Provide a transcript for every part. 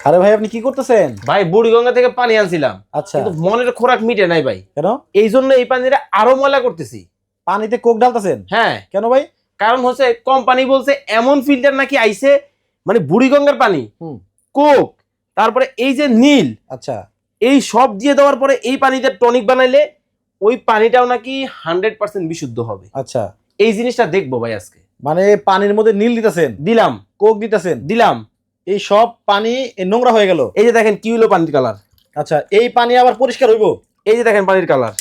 আরে ভাই আপনি কি করতেছেন? ভাই বুড়িগঙ্গা থেকে পানি আনছিলাম। আচ্ছা। কিন্তু মনের খোরাক মিটে নাই ভাই। কেন? এই জন্য এই পানিটা আরও ময়লা করতেছি। পানিতে কোক ঢালতেছেন হ্যাঁ। কেন ভাই? কারণ হচ্ছে কোম্পানি বলছে এমন ফিল্টার নাকি আইছে মানে বুড়িগঙ্গার পানি। হুম। কোক তারপরে এই যে নীল আচ্ছা। এই সব দিয়ে দেওয়ার পরে এই পানিতে টনিক বানাইলে ওই পানিটাও নাকি হান্ড্রেড পার্সেন্ট বিশুদ্ধ হবে। আচ্ছা। এই জিনিসটা দেখব ভাই আজকে। মানে পানির মধ্যে নীল দিতেছেন? দিলাম। কোক দিতেছেন? দিলাম। এই সব পানি নোংরা হয়ে গেল। এই যে দেখেন কি হলো পানির কালার। আচ্ছা এই পানি আবার পরিষ্কার হইব? এই যে দেখেন পানির কালার।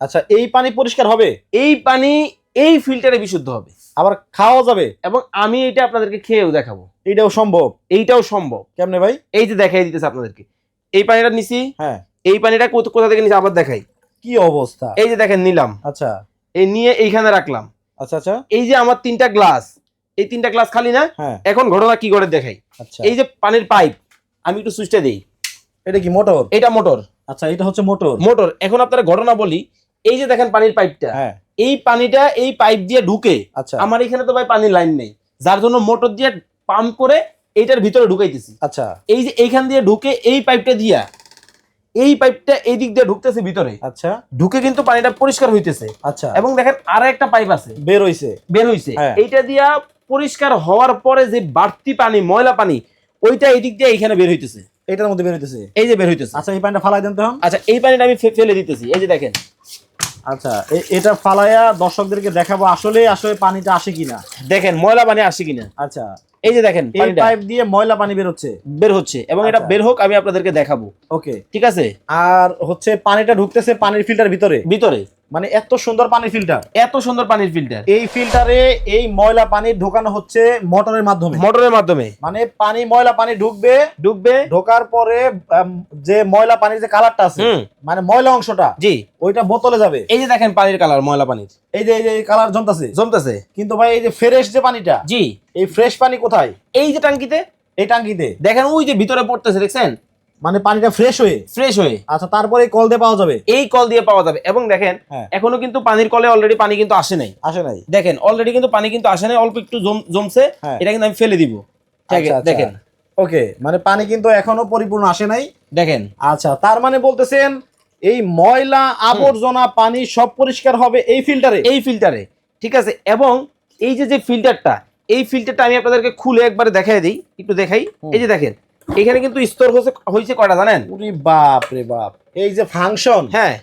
আচ্ছা এই পানি পরিষ্কার হবে? এই পানি এই ফিল্টারে বিশুদ্ধ হবে। আবার খাওয়া যাবে? এবং আমি এটা আপনাদেরকে খেয়েও দেখাবো। এটাও সম্ভব? এইটাও সম্ভব। কেমনে ভাই? এই যে দেখাই দিতেছে আপনাদেরকে। এই পানিটা নিছি হ্যাঁ। এই পানিটা কোথা কোথা থেকে নিছি আবার দেখাই। কি অবস্থা? এই যে দেখেন নিলাম। আচ্ছা। এই নিয়ে এইখানে রাখলাম। আচ্ছা আচ্ছা। এই যে আমার তিনটা গ্লাস এই তিনটা গ্লাস খালি না হ্যাঁ। এখন ঘটনা কি করে দেখাই? আচ্ছা। এই যে পানির পাইপ আমি একটু সুইচটা দিই। এটা কি মোটর এটা মোটর আচ্ছা এটা হচ্ছে মোটর মোটর এখন আপনারা ঘটনা বলি এই যে দেখেন পানির পাইপটা হ্যাঁ। এই পানিটা এই পাইপ দিয়ে ঢুকে আচ্ছা। আমার এখানে তো ভাই পানির লাইন নেই। যার জন্য মোটর দিয়ে পাম্প করে এইটার ভিতরে ঢুকাইতেছি। আচ্ছা। এই যে এইখান দিয়ে ঢুকে এই পাইপটা দিয়া এই পাইপটা এই দিক দিয়ে ঢুকতেছে ভিতরে। আচ্ছা। ঢুকে কিন্তু পানিটা পরিষ্কার হইতেছে। আচ্ছা। এবং দেখেন আর একটা পাইপ আছে। বের হইছে। বের হইছে। হ্যাঁ। এইটা দিয়া পরিষ্কার হওয়ার পরে যে বাড়তি পানি ময়লা পানি ওইটা এই দিক দিয়ে এইখানে বের হইতেছে। এটার মধ্যে বের হইতেছে? এই যে বের হইতেছে। আচ্ছা এই পানিটা ফালাই দেন তো আচ্ছা এই পানিটা আমি ফেলে দিতেছি। এই যে দেখেন। আচ্ছা এটা ফালাইয়া দর্শকদেরকে দেখাবো আসলে আসলে পানিটা আসে কিনা। দেখেন ময়লা পানি আসে কিনা। আচ্ছা। এই যে দেখেন এই পাইপ দিয়ে ময়লা পানি বের হচ্ছে। বের হচ্ছে এবং এটা আচ্ছা। বের হোক আমি আপনাদেরকে দেখাবো। ওকে। ঠিক আছে? আর হচ্ছে পানিটা ঢুকতেছে পানির ফিল্টার ভিতরে। ভিতরে। মানে এত সুন্দর পানির ফিল্টার। এত সুন্দর পানির ফিল্টার। এই ফিল্টারে এই ময়লা পানি ঢোকানো হচ্ছে মোটরের মাধ্যমে। মোটরের মাধ্যমে। মানে পানি ময়লা পানি ঢুকবে। ডুববে ঢোকার পরে যে ময়লা পানির যে কালারটা আছে মানে ময়লা অংশটা জি। ওইটা বোতলে যাবে। এই যে দেখেন পানির কালার ময়লা পানির। এই যে এই যে কালার জমতাছে। জমতেছে। কিন্তু ভাই এই যে ফ্রেশ যে পানিটা জি। এই ফ্রেশ পানি কোথায়? এই যে টাঙ্কিতে? এই টাঙ্কিতে। দেখেন ওই যে ভিতরে পড়তেছে দেখছেন? মানে পানিটা ফ্রেশ হয়ে? ফ্রেশ হয়ে। আচ্ছা তারপরে কল দিয়ে পাওয়া যাবে? এই কল দিয়ে পাওয়া যাবে। এবং দেখেন হ্যাঁ। এখনও কিন্তু পানির কলে অলরেডি পানি কিন্তু আসে নাই। আসে নাই। দেখেন অলরেডি কিন্তু পানি কিন্তু আসে নাই অল্প একটু জমছে হ্যাঁ। এটা কিন্তু আমি ফেলে দিব। আচ্ছা, আচ্ছা। দেখেন। ওকে মানে পানি কিন্তু এখনও পরিপূর্ণ আসে নাই। দেখেন। আচ্ছা তার মানে বলতেছেন এই ময়লা আবর্জনা পানি সব পরিষ্কার হবে এই ফিল্টারে এই ফিল্টারে ঠিক আছে। এবং এই যে যে ফিল্টারটা এই ফিল্টারটা আমি আপনাদেরকে খুলে একবারে দেখাই দিই একটু দেখাই। এই যে দেখেন এখানে কিন্তু স্তর হচ্ছে হয়েছে কয়টা জানেন? উরি বাপ রে বাপ। এই যে ফাংশন হ্যাঁ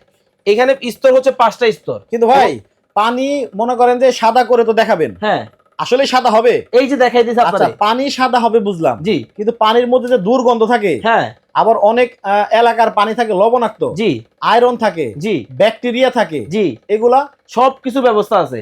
এখানে স্তর হচ্ছে পাঁচটা স্তর। কিন্তু ভাই পানি মনে করেন যে সাদা করে তো দেখাবেন। হ্যাঁ। আসলে সাদা হবে। এই যে দেখাই দিয়েছে আচ্ছা পানি সাদা হবে বুঝলাম। জি। কিন্তু পানির মধ্যে যে দুর্গন্ধ থাকে হ্যাঁ। আবার অনেক এলাকার পানি থাকে লবণাক্ত। জি। আয়রন থাকে। জি। ব্যাকটেরিয়া থাকে। জি। এগুলা সব কিছু ব্যবস্থা আছে।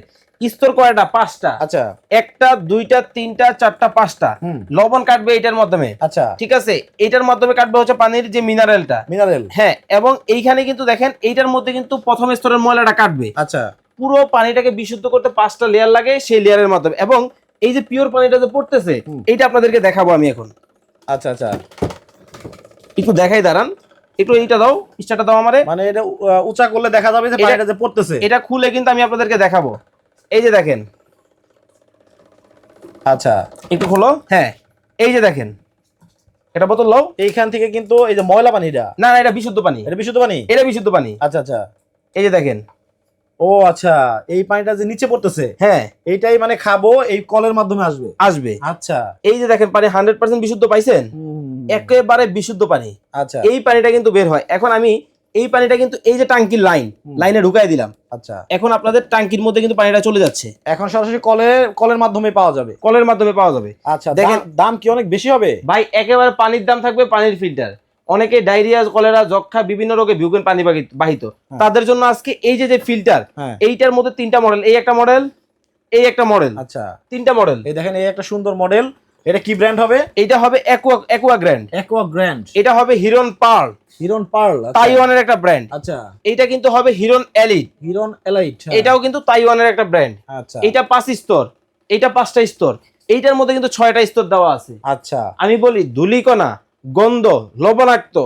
স্তর কয়টা? পাঁচটা। আচ্ছা। একটা দুইটা তিনটা চারটা পাঁচটা। লবণ কাটবে এটার মাধ্যমে। আচ্ছা। ঠিক আছে? এটার মাধ্যমে কাটবে হচ্ছে পানির যে মিনারেলটা মিনারেল হ্যাঁ এবং এইখানে কিন্তু দেখেন এইটার মধ্যে কিন্তু প্রথম স্তরের ময়লাটা কাটবে। আচ্ছা। পুরো পানিটাকে বিশুদ্ধ করতে পাঁচটা লেয়ার লাগে সেই লেয়ারের মাধ্যমে। এবং এই যে পিওর পানিটা যে পড়তেছে। এইটা আপনাদেরকে দেখাবো আমি এখন। আচ্ছা আচ্ছা। একটু দেখাই দাঁড়ান। একটু এইটা দাও ইচ্ছাটা দাও আমারে। মানে এটা উঁচা করলে দেখা যাবে যে পানিটা যে পড়তেছে। এটা খুলে কিন্তু আমি আপনাদেরকে দেখাবো। এই যে দেখেন। আচ্ছা। একটু খোলো। হ্যাঁ। এই যে দেখেন। এটা বোতল লও। এইখান থেকে কিন্তু এই যে ময়লা পানিটা। না না এটা বিশুদ্ধ পানি। এটা বিশুদ্ধ পানি? এটা বিশুদ্ধ পানি। আচ্ছা আচ্ছা। এই যে দেখেন। ও আচ্ছা। এই পানিটা যে নিচে পড়তেছে হ্যাঁ। এইটাই মানে খাব এই কলের মাধ্যমে আসবে? আসবে। আচ্ছা। এই যে দেখেন পানি হান্ড্রেড পার্সেন্ট বিশুদ্ধ পাইছেন? একেবারে বিশুদ্ধ পানি। আচ্ছা। এই পানিটা কিন্তু বের হয়। এখন আমি এই পানিটা কিন্তু এই যে টাঙ্কির লাইন লাইনে ঢুকাই দিলাম। আচ্ছা। এখন আপনাদের টাঙ্কির মধ্যে কিন্তু পানিটা চলে যাচ্ছে। এখন সরাসরি কলের কলের মাধ্যমে পাওয়া যাবে। কলের মাধ্যমে পাওয়া যাবে। আচ্ছা দেখেন- দাম- কি অনেক বেশি হবে? ভাই একেবারে পানির দাম থাকবে পানির ফিল্টার। অনেকে ডায়রিয়া কলেরা যক্ষা বিভিন্ন রোগে ভুগেন পানি বাহিত হ্যাঁ। তাদের জন্য আজকে এই যে যে ফিল্টার হ্যাঁ। এইটার মধ্যে তিনটা মডেল এই একটা মডেল এই একটা মডেল আচ্ছা। তিনটা মডেল এই দেখেন এই একটা সুন্দর মডেল এটা কি ব্র্যান্ড হবে? এটা হবে Aqua Aqua Grand Aqua Grand এটা হবে হিরন পার্ল হিরন পার্ল তাইওয়ানের একটা ব্র্যান্ড আচ্ছা। এইটা কিন্তু হবে হিরন এলিট হিরন এলাইট এটাও কিন্তু তাইওয়ানের একটা ব্র্যান্ড আচ্ছা। এইটা পাঁচ স্তর। এইটা পাঁচটা স্তর। এইটার মধ্যে কিন্তু ছয়টা স্তর দেওয়া আছে। আচ্ছা। আমি বলি ধুলিকণা গন্ধ লবণাক্ত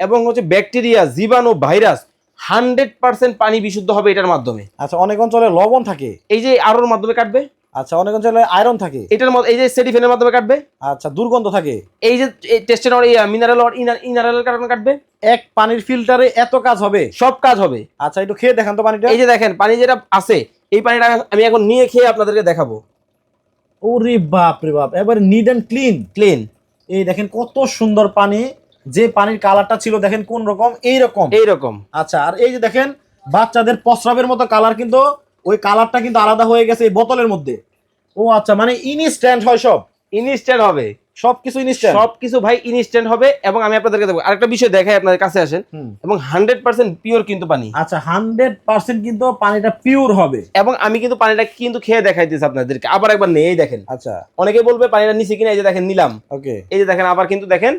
এবং হচ্ছে ব্যাকটেরিয়া জীবাণু ভাইরাস হান্ড্রেড পার্সেন্ট পানি বিশুদ্ধ হবে এটার মাধ্যমে। আচ্ছা অনেক অঞ্চলে লবণ থাকে। এই যে আরোর মাধ্যমে কাটবে? আচ্ছা অনেক অঞ্চলে আয়রন থাকে। এটার মধ্যে এই যে সেটি ফ্যানের মাধ্যমে কাটবে? আচ্ছা দুর্গন্ধ থাকে। এই যে টেস্টের মিনারেল ইনারেল কারণে কাটবে? এক পানির ফিল্টারে এত কাজ হবে। সব কাজ হবে। আচ্ছা একটু খেয়ে দেখান তো পানিটা। এই যে দেখেন পানি যেটা আছে এই পানিটা আমি এখন নিয়ে খেয়ে আপনাদেরকে দেখাবো। ওরে বাপ রে বাপ এবার নিড অ্যান্ড ক্লিন ক্লিন এই দেখেন কত সুন্দর পানি। যে পানির কালারটা ছিল দেখেন কোন রকম? এই রকম। এইরকম আচ্ছা আর এই যে দেখেন বাচ্চাদের প্রস্রাবের মতো কালার কিন্তু ওই কালারটা কিন্তু আলাদা হয়ে গেছে এই বোতলের মধ্যে। ও আচ্ছা মানে ইনস্ট্যান্ট হয় সব? ইনস্ট্যান্ট হবে। সবকিছু ইনস্ট্যান্ট সবকিছু ভাই ইনস্ট্যান্ট হবে এবং আমি আপনাদেরকে দেবো। আরেকটা বিষয় দেখাই আপনাদের কাছে আসেন। এবং হান্ড্রেড পার্সেন্ট পিওর কিন্তু পানি। আচ্ছা হান্ড্রেড পার্সেন্ট কিন্তু পানিটা পিওর হবে। এবং আমি কিন্তু পানিটা কিন্তু খেয়ে দেখাই দেখাইতেছি আপনাদেরকে। আবার একবার নেই দেখেন। আচ্ছা। অনেকে বলবে পানিটা নিচে কিনা এই যে দেখেন নিলাম। ওকে। এই যে দেখেন আবার কিন্তু দেখেন।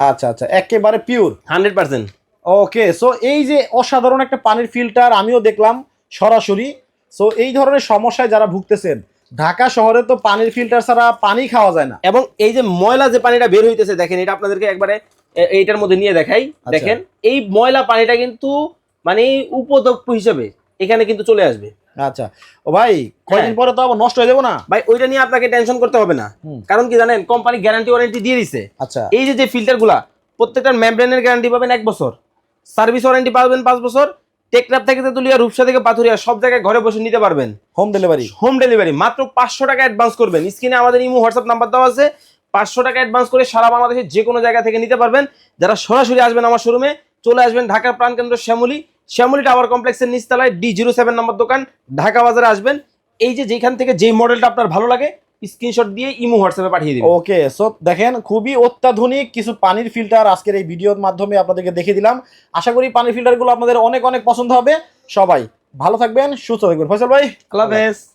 আচ্ছা আচ্ছা একেবারে pure hundred percent okay so এই যে অসাধারণ একটা পানির ফিল্টার আমিও দেখলাম সরাসরি। সো এই ধরনের সমস্যায় যারা ভুগতেছেন ঢাকা শহরে তো পানির ফিল্টার ছাড়া পানি খাওয়া যায় না। এবং এই যে ময়লা যে পানিটা বের হইতেছে দেখেন এটা আপনাদেরকে একবারে এইটার মধ্যে নিয়ে দেখাই। আচ্ছা। দেখেন এই ময়লা পানিটা কিন্তু মানে উপদ্রব্য হিসেবে এখানে কিন্তু চলে আসবে। আচ্ছা। ও ভাই কয়দিন হ্যাঁ। পরে তো আবার নষ্ট হয়ে যাব না? ভাই ওইটা নিয়ে আপনাকে টেনশন করতে হবে না। কারণ কি জানেন কোম্পানি গ্যারান্টি ওয়ারেন্টি দিয়ে দিছে। আচ্ছা। এই যে যে ফিল্টারগুলা প্রত্যেকটার মেমব্রেনের গ্যারান্টি পাবেন এক বছর। সার্ভিস ওয়ারেন্টি পাবেন পাঁচ বছর। টেকনাপ থেকে তেতুলিয়া রূপসা থেকে পাথুরিয়া সব জায়গায় ঘরে বসে নিতে পারবেন। হোম ডেলিভারি হোম ডেলিভারি মাত্র পাঁচশো টাকা অ্যাডভান্স করবেন। স্ক্রিনে আমাদের ইমো হোয়াটসঅ্যাপ নাম্বার দেওয়া আছে। পাঁচশো টাকা অ্যাডভান্স করে সারা বাংলাদেশের যে কোনো জায়গা থেকে নিতে পারবেন। যারা সরাসরি আসবেন আমার শোরুমে চলে আসবেন ঢাকার প্রাণকেন্দ্র শ্যামলী। শ্যামলী টাওয়ার কমপ্লেক্সের নিচতলায় ডি জিরো সেভেন নম্বর দোকান। ঢাকা বাজারে আসবেন। এই যে যেখান থেকে যেই মডেলটা আপনার ভালো লাগে স্ক্রিনশট দিয়ে ইমো হোয়াটসঅ্যাপে পাঠিয়ে দিবেন। ওকে সো দেখেন খুবই অত্যাধুনিক কিছু পানির ফিল্টার আজকের এই ভিডিওর মাধ্যমে আপনাদেরকে দেখিয়ে দিলাম। আশা করি পানির ফিল্টারগুলো আপনাদের অনেক অনেক পছন্দ হবে। সবাই ভালো থাকবেন সুস্থ থাকবেন। ফয়সাল ভাই আল্লাহ হাফেজ।